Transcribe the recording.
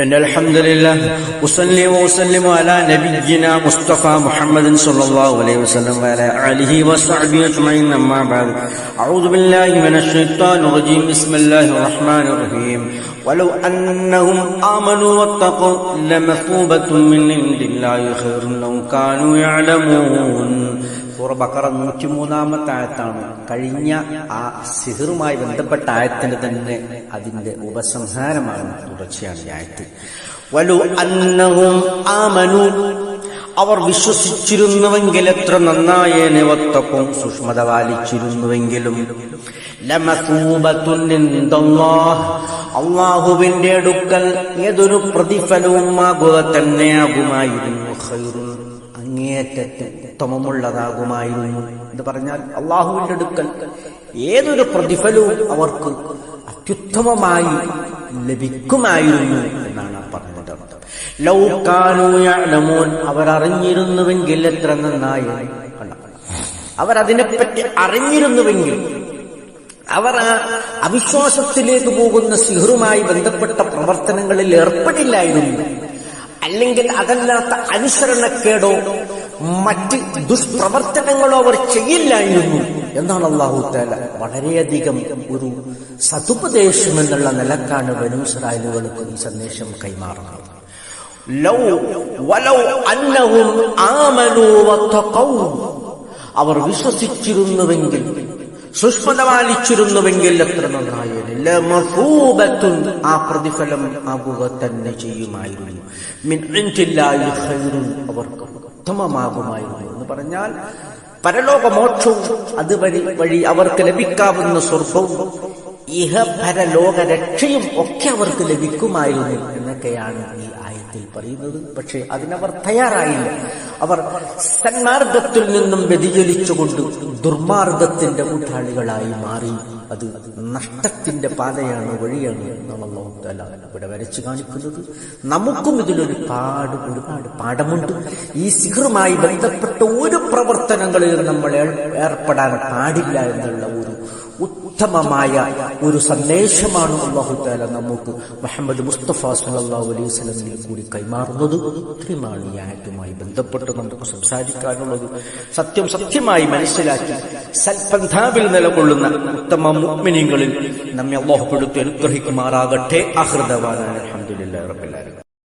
إن الحمد لله أصلي وأسلم على نبينا مصطفى محمد صلى الله عليه وسلم وعلى آله وصحبه أجمعين أما بعد. أعوذ بالله من الشيطان الرجيم بسم الله الرحمن الرحيم. ولو أنهم آمنوا واتقوا لمثوبة من عند الله خير لو كانوا يعلمون. സൂറ ബക്കറ നൂറ്റിമൂന്നാമത്തെ ആയത്താണ്. കഴിഞ്ഞ ആ സിഹിറുമായി ബന്ധപ്പെട്ട ആയത്തിന്റെ തന്നെ അതിന്റെ ഉപസംഹാരമാണ് തുടർച്ചയാണ് ഈ ആയത്ത്. വലു അന്നവും ആമനു. അവർ വിശ്വസിച്ചിരുന്നുവെങ്കിൽ എത്ര നന്നായേനെ ഒത്തപ്പം സുഷ്മത പാലിച്ചിരുന്നുവെങ്കിലും. അള്ളാഹുവിന്റെ അടുക്കൽ ഏതൊരു പ്രതിഫലവും ആകുക തന്നെയാകുമായിരുന്നു അങ്ങേറ്റത്തെ ഉത്തമമുള്ളതാകുമായിരുന്നു എന്ന് പറഞ്ഞാൽ അള്ളാഹുവിന്റെ അടുക്കൽ ഏതൊരു പ്രതിഫലവും അവർക്ക് അത്യുത്തമമായി ലഭിക്കുമായിരുന്നു എന്നാണ് പറഞ്ഞത് ലൗകാനൂയമോൻ അവരറിഞ്ഞിരുന്നുവെങ്കിൽ എത്ര നന്നായി അവരതിനെപ്പറ്റി അറിഞ്ഞിരുന്നുവെങ്കിൽ അവർ ആ അവിശ്വാസത്തിലേക്ക് പോകുന്ന സിഹറുമായി ബന്ധപ്പെട്ട പ്രവർത്തനങ്ങളിൽ ഏർപ്പെടില്ലായിരുന്നു. അല്ലെങ്കിൽ അതല്ലാത്ത അനുസരണക്കേടോ മറ്റ് ദുഷ്പ്രവർത്തനങ്ങളോ അവർ ചെയ്യില്ലായിരുന്നു എന്നാണ് അള്ളാഹു താല വളരെയധികം ഒരു സതുപദേശം എന്നുള്ള നിലക്കാണ് വനുസ്രായലുകൾക്ക് ഈ സന്ദേശം കൈമാറുന്നത്. അവർ വിശ്വസിച്ചിരുന്നുവെങ്കിൽ സുഷ്മത പാലിച്ചിരുന്നുവെങ്കിൽ എത്ര നന്നായാലും ആ പ്രതിഫലം ആകുക തന്നെ ചെയ്യുമായിരുന്നു. അവർക്ക്. ഉത്തമമാകുമായിരുന്നു എന്ന് പറഞ്ഞാൽ പരലോകമോക്ഷവും അതുവഴി വഴി അവർക്ക് ലഭിക്കാവുന്ന സ്വർഗവും ഇഹ പരലോക രക്ഷയും ഒക്കെ അവർക്ക് ലഭിക്കുമായിരുന്നു എന്നൊക്കെയാണ് ഈ ആയത്തിൽ പറയുന്നത്. പക്ഷെ അതിനവർ തയ്യാറായില്ല. അവർ സന്മാർഗത്തിൽ നിന്നും വ്യതിചലിച്ചുകൊണ്ട് ദുർമാർഗത്തിന്റെ കൂട്ടാളികളായി മാറി. അത് നഷ്ടത്തിന്റെ പാതയാണ് വഴിയാണ് എന്നാണല്ലോ ഇവിടെ വരച്ചു കാണിക്കുന്നത്. നമുക്കും ഇതിലൊരു പാട് ഒരുപാട് പാഠമുണ്ട്. ഈ സിഹറുമായി ബന്ധപ്പെട്ട ഒരു പ്രവർത്തനങ്ങളിൽ നമ്മൾ ഏർ- ഏർപ്പെടാൻ പാടില്ല എന്നുള്ള ഉത്തമമായ ഒരു സന്ദേശമാണ് അള്ളാഹു താല നമുക്ക് മുഹമ്മദ് മുസ്തഫ സല്ലല്ലാഹു അലൈഹി സ്വലമിൽ കൂടി കൈമാറുന്നത് ഇത്രയുമാണ് ഈ ആയത്തുമായി ബന്ധപ്പെട്ട് നമുക്ക് സംസാരിക്കാനുള്ളത് സത്യം സത്യമായി മനസ്സിലാക്കി സൽപന്ധാവിൽ നിലകൊള്ളുന്ന ഉത്തമ മുഗ്മിനികളിൽ നമ്മെ അള്ളാഹുപ്പെടുത്തി അനുഗ്രഹിക്കുമാറാകട്ടെ. അഹൃതവാനായ